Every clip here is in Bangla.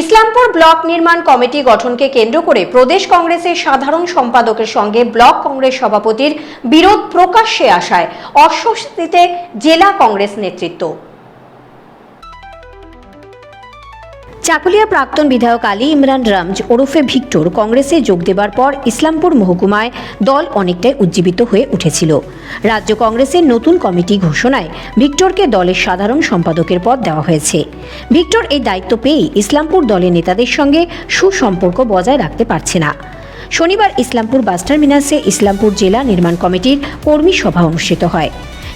ইসলামপুর ব্লক নির্মাণ কমিটি গঠনকে কেন্দ্র করে প্রদেশ কংগ্রেসের সাধারণ সম্পাদকের সঙ্গে ব্লক কংগ্রেস সভাপতির বিরোধ প্রকাশ্যে আসায় অস্বস্তিতে জেলা কংগ্রেস নেতৃত্ব। চাকুলিয়া প্রাক্তন বিধায়ক আলী ইমরান রামজ ওরফে ভিক্টর কংগ্রেসে যোগ দেবার পর ইসলামপুর মহকুমায় দল অনেকটাই উজ্জীবিত হয়ে উঠেছিল। রাজ্য কংগ্রেসের নতুন কমিটি ঘোষণায় ভিক্টরকে দলের সাধারণ সম্পাদকের পদ দেওয়া হয়েছে। ভিক্টর এই দায়িত্ব পেয়েই ইসলামপুর দলের নেতাদের সঙ্গে সুসম্পর্ক বজায় রাখতে পারছে না। শনিবার ইসলামপুর বাস টার্মিনাসে ইসলামপুর জেলা নির্মাণ কমিটির কর্মী সভা অনুষ্ঠিত হয়।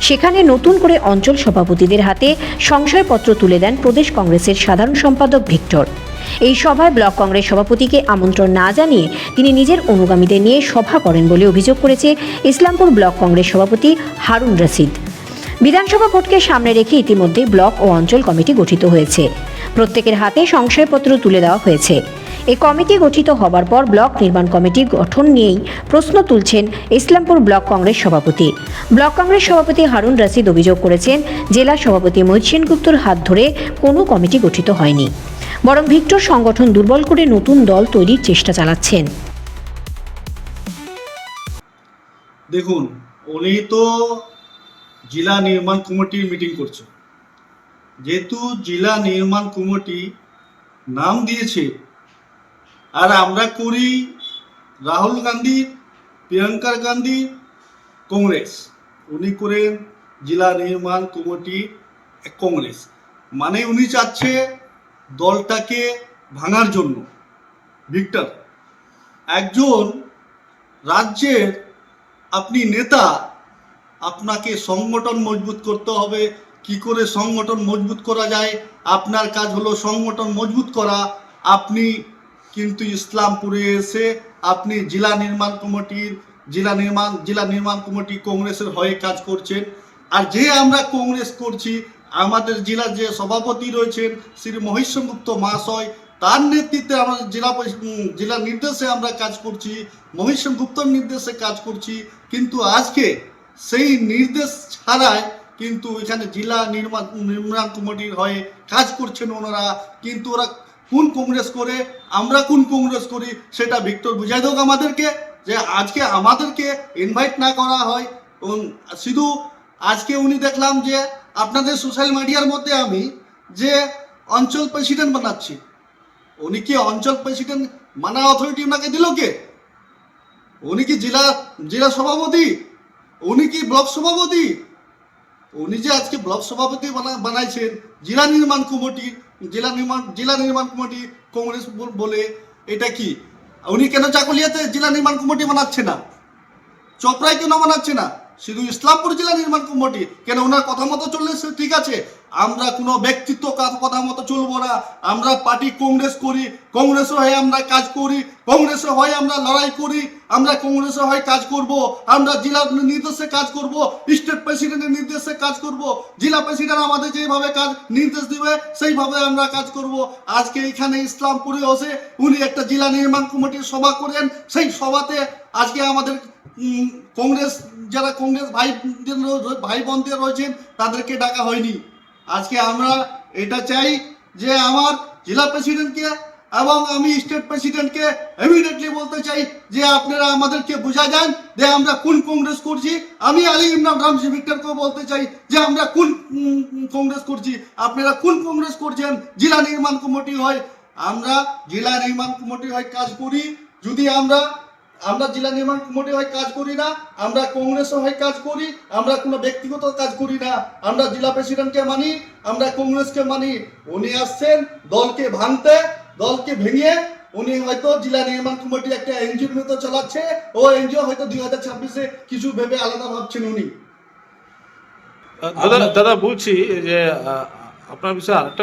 সেখানে নতুন করে অঞ্চল সভাপতিদের হাতে সংশয়পত্র তুলে দেন প্রদেশ কংগ্রেসের সাধারণ সম্পাদক ভিক্টর। এই সভায় ব্লক কংগ্রেস সভাপতিকে আমন্ত্রণ না জানিয়ে তিনি নিজের অনুগামীদের নিয়ে সভা করেন বলে অভিযোগ করেছে ইসলামপুর ব্লক কংগ্রেস সভাপতি হারুন রশিদ। বিধানসভা ভোটকে সামনে রেখে ইতিমধ্যে ব্লক ও অঞ্চল কমিটি গঠিত হয়েছে। প্রত্যেকের হাতে সংশয়পত্র তুলে দেওয়া হয়েছে। এই কমিটি গঠিত হবার পর ব্লক নির্মাণ কমিটি গঠন নিয়েই প্রশ্ন তুলছেন ইসলামপুর ব্লক কংগ্রেস সভাপতি। ব্লক কংগ্রেস সভাপতি হারুন রাশিদ অভিযোগ করেছেন, জেলা সভাপতি মহিষেন গুপ্তর হাত ধরে কোনো কমিটি গঠিত হয়নি। বরং ভিক্টর সংগঠন দুর্বল করে নতুন দল তৈরির চেষ্টা চালাচ্ছেন। দেখুন, উনি তো জেলা নির্মাণ কমিটির মিটিং করছে। যেহেতু জেলা নির্মাণ কমিটি নাম দিয়েছে আর আমরা করি রাহুল গান্ধী, প্রিয়াঙ্কা গান্ধী, কংগ্রেস। উনি করেন জেলা নির্মাণ কমিটি কংগ্রেস। মানে উনি চাচ্ছে দলটাকে ভাঙার জন্য। ভিক্টর, একজন রাজ্যের আপনি নেতা, আপনাকে সংগঠন মজবুত করতে হবে। কি করে সংগঠন মজবুত করা যায়? আপনার কাজ হলো সংগঠন মজবুত করা। আপনি কিন্তু ইসলামপুরে এসে আপনি জেলা নির্মাণ কমিটির, জেলা নির্মাণ জেলা নির্মাণ কমিটি কংগ্রেসের হয়ে কাজ করছেন। আর যে আমরা কংগ্রেস করছি, আমাদের জেলার যে সভাপতি রয়েছেন শ্রী মহেশ্বর গুপ্ত মহাশয়, তার নেতৃত্বে আমাদের জেলা জেলা নির্দেশে আমরা কাজ করছি মহেশ্বর গুপ্তর নির্দেশে কাজ করছি। কিন্তু আজকে সেই নির্দেশ ছাড়াই কিন্তু এখানে জেলা নির্মাণ নির্মাণ কমিটির হয়ে কাজ করছেন ওনারা। কিন্তু ওরা কোন কংগ্রেস করে, আমরা কোন কংগ্রেস করি, সেটা ভিক্টর বুঝাই দেওক আমাদেরকে, যে আজকে আমাদেরকে ইনভাইট না করা হয়। এবং শুধু আজকে উনি দেখলাম যে আপনাদের সোশ্যাল মিডিয়ার মধ্যে আমি যে অঞ্চল প্রেসিডেন্ট বানাচ্ছি, উনি কি অঞ্চল প্রেসিডেন্ট মানা অথরিটি ওনাকে দিল কে? উনি কি জেলা জেলা সভাপতি? উনি কি ব্লক সভাপতি? উনি যে আজকে ব্লক সভাপতি বানা- বানাইছেন, জেলা নির্মাণ কমিটি জেলা নির্মাণ জেলা নির্মাণ কমিটি কংগ্রেস বলে এটা কি? উনি কেন চাকুলিয়াতে জেলা নির্মাণ কমিটি বানাচ্ছে না? চপড়ায় কেন বানাচ্ছে না? শুধু ইসলামপুর জেলা নির্মাণ কমিটি, কেন ওনার কথা মতো চললে ঠিক আছে। আমরা কোনো ব্যক্তিত্ব কথা মতো চলবো না। আমরা পার্টি কংগ্রেস করি কংগ্রেসের হয়ে আমরা কাজ করি কংগ্রেসের হয়ে আমরা লড়াই করি, আমরা কংগ্রেসের হয়ে কাজ করব। আমরা জেলার নির্দেশে কাজ করব, স্টেট প্রেসিডেন্টের নির্দেশে কাজ করব। জেলা প্রেসিডেন্ট আমাদের যেভাবে কাজ নির্দেশ দিবে, সেইভাবে আমরা কাজ করব। আজকে এখানে ইসলামপুরে বসে উনি একটা জেলা নির্মাণ কমিটির সভা করেন। সেই সভাতে আজকে আমাদের কংগ্রেস যারা কংগ্রেস ভাই ভাই বোনদের রয়েছেন, তাদেরকে ডাকা হয়নি। আজকে আমরা এটা চাই যে আমার জেলা প্রেসিডেন্টকে এবং আমি স্টেট প্রেসিডেন্টকে ইমিডিয়েটলি বলতে চাই যে আপনারা আমাদেরকে বোঝা যান যে আমরা কোন কংগ্রেস করছি। আমি আলী ইমরান রামজি ভিক্টরকে বলতে চাই যে আমরা কোন কংগ্রেস করছি। আপনারা কোন কংগ্রেস করছেন? জেলা নির্মাণ কমিটি হয়, আমরা জেলা নির্মাণ কমিটি হয় কাজ করি। যদি আমরা আমরা জেলা নির্মাণ কমিটি হয়ে কাজ করি না আমরা কংগ্রেসও হয়ে কাজ করি আমরা কোনো ব্যক্তিগত কাজ করি না। আমরা জেলা প্রেসিডেন্টকে মানি আমরা কংগ্রেসকে মানি। উনি আসছেন দলকে ভাঙতে দলকে ভেঙে উনি হয়তো জেলা নির্মাণ কমিটি একটা এনজিওর মতো চালাচ্ছে। ও এনজিও হয়তো দুই হাজার ছাব্বিশে কিছু ভেবে আলাদা ভাবছেন উনি। দাদা দাদা বলছি যে আপনার বিষয়ে আরেকটা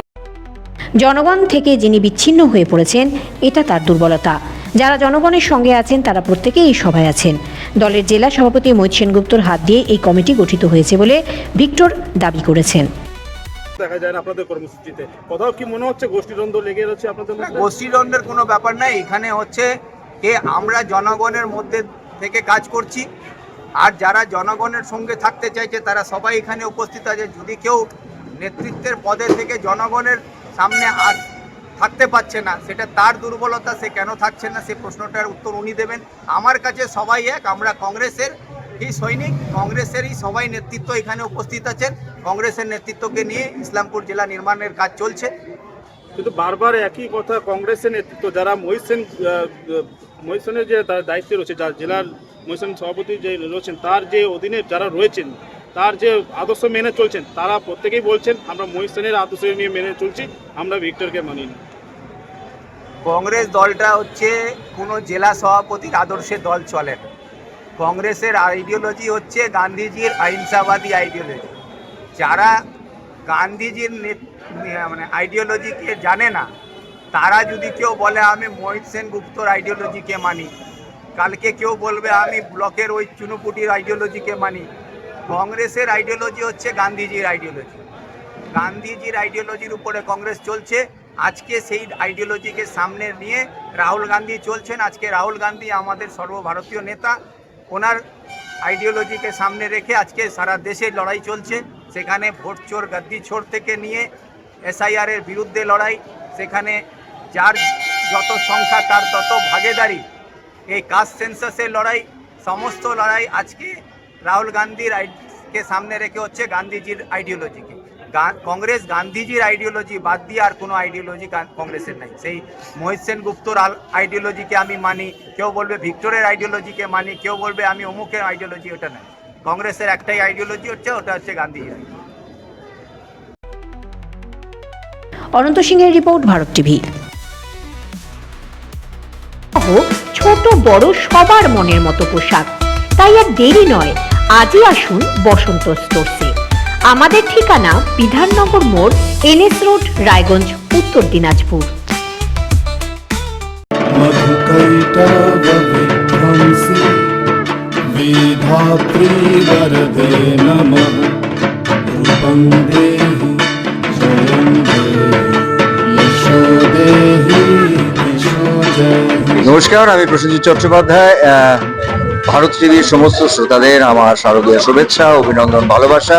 জনগণ থেকে যিনি বিচ্ছিন্ন হয়ে পড়েছেন এটা তার দুর্বলতা। যারা জনগণের সঙ্গে আছেন তারা প্রত্যেকেই এই সভায় আছেন। দলের জেলা সভাপতি মৈত সেনগুপ্তর হাত দিয়ে এই কমিটি গঠিত হয়েছে বলে ভিক্টর দাবি করেছেন। দেখা যায় না আপনাদের কর্মসূচিতে। কোথাও কি মনে হচ্ছে গোষ্ঠীদ্বন্দ্ব লেগে রয়েছে আপনাদের গোষ্ঠীদ্বন্দ্বের কোনো ব্যাপার নাই। এখানে হচ্ছে যে আমরা জনগণের মধ্যে থেকে কাজ করছি। আর যারা জনগণের সঙ্গে থাকতে চাইছে তারা সবাই এখানে উপস্থিত আছে। যদি কেউ নেতৃত্বের পদে থেকে জনগণের সামনে আস থাকতে পারছে না, সেটা তার দুর্বলতা, সে কেন থাকছে না, সে প্রশ্নটার উত্তর উনি দেবেন। আমার কাছে সবাই এক, আমরা কংগ্রেসের এই সৈনিক, কংগ্রেসেরই সবাই নেতৃত্ব এখানে উপস্থিত আছেন। কংগ্রেসের নেতৃত্বকে নিয়ে ইসলামপুর জেলা নির্মাণের কাজ চলছে। কিন্তু বারবার একই কথা, কংগ্রেসের নেতৃত্ব, যারা মহিষেন মহিষেনের যে দায়িত্বে রয়েছে, যার জেলার মহিষেন সভাপতি যে রয়েছেন, তার যে অধীনে যারা রয়েছেন, তার যে আদর্শ মেনে চলছেন, তারা প্রত্যেকেই বলছেন, আমরা মহিষেনের আদর্শ নিয়ে মেনে চলছি, আমরা ভিক্টরকে মানি না কংগ্রেস দলটা হচ্ছে কোনো জেলা সভাপতির আদর্শে দল চলে না। কংগ্রেসের আইডিওলজি হচ্ছে গান্ধীজির অহিংসাবাদী আইডিওলজি যারা গান্ধীজির মানে আইডিওলজিকে জানে না, তারা যদি কেউ বলে, আমি মোহিত সেনগুপ্তর আইডিওলজিকে মানি। কালকে কেউ বলবে, আমি ব্লকের ওই চুনুপুটির আইডিওলজিকে মানি। কংগ্রেসের আইডিওলজি হচ্ছে গান্ধীজির আইডিওলজি গান্ধীজির আইডিওলজির উপরে কংগ্রেস চলছে। আজকে সেই আইডিওলজিকে সামনে নিয়ে রাহুল গান্ধী চলছেন। আজকে রাহুল গান্ধী আমাদের সর্বভারতীয় নেতা। ওনার আইডিওলজিকে সামনে রেখে আজকে সারা দেশে লড়াই চলছে। সেখানে ভোট চোর, গাদ্দি ছোড় থেকে নিয়ে এসআইআরের বিরুদ্ধে লড়াই। সেখানে যার যত সংখ্যা, তার তত ভাগেদারি। এই কাস্ট সেন্সাসের লড়াই, সমস্ত লড়াই আজকে রাহুল গান্ধীর আই- কে সামনে রেখে হচ্ছে গান্ধীজির আইডিওলজিকে কংগ্রেস গান্ধীজির আইডিওলজি বাদ দিয়ে আর কোনো আইডিওলজি কংগ্রেসের নাই। সেই মোহিত সেন গুপ্তর আইডিওলজিকে আমি মানি কেউ বলবে ভিক্টরের আইডিওলজিকে মানি কেউ বলবে আমি অমুকের আইডিওলজি ওটা নাই। কংগ্রেসের একটাই আইডিওলজি হচ্ছে ওটা হচ্ছে গান্ধীজি অনন্ত সিংহের রিপোর্ট ভারত টিভি। ছোট বড় সবার মনের মতো পোশাক। তাই আর দেরি নয় আজই আসুন বসন্ত স্টোরসে আমাদের ঠিকানা বিধাননগর মোড় এনএস রোড রায়গঞ্জ উত্তর দিনাজপুর मधुकैटवविध्वंसि विधात्री वरदे नमः रूपं देहि जयं देहि यशो देहि यशो जयहि নমস্কার আমি প্রসেনজিৎ চট্টোপাধ্যায় আহ, ভারত টিভির সমস্ত শ্রোতাদের আমার শারদীয় শুভেচ্ছা অভিনন্দন ভালোবাসা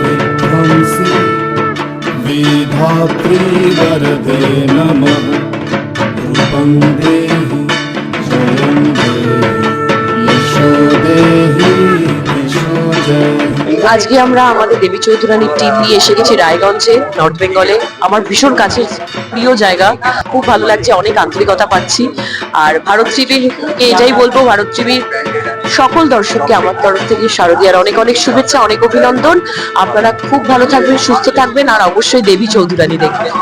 विधात्री वरदे नमः रूपं देहि जयं देहि यशो देहि यशो जयहि আজকে আমরা আমাদের দেবী চৌধুরানীর টিম নিয়ে এসে গেছি রায়গঞ্জে নর্থ বেঙ্গলে আমার ভীষণ কাছের প্রিয় জায়গা খুব ভালো লাগছে অনেক আন্তরিকতা পাচ্ছি আর ভারত টিভিকে এটাই বলবো ভারত টিভির সকল দর্শককে আমার তরফ থেকে শারদীয়ার অনেক অনেক শুভেচ্ছা অনেক অভিনন্দন আপনারা খুব ভালো থাকবেন সুস্থ থাকবেন আর অবশ্যই দেবী চৌধুরানী দেখবেন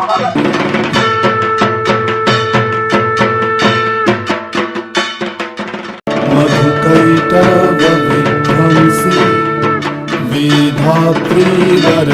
विध्वंसि विधात्री वरदे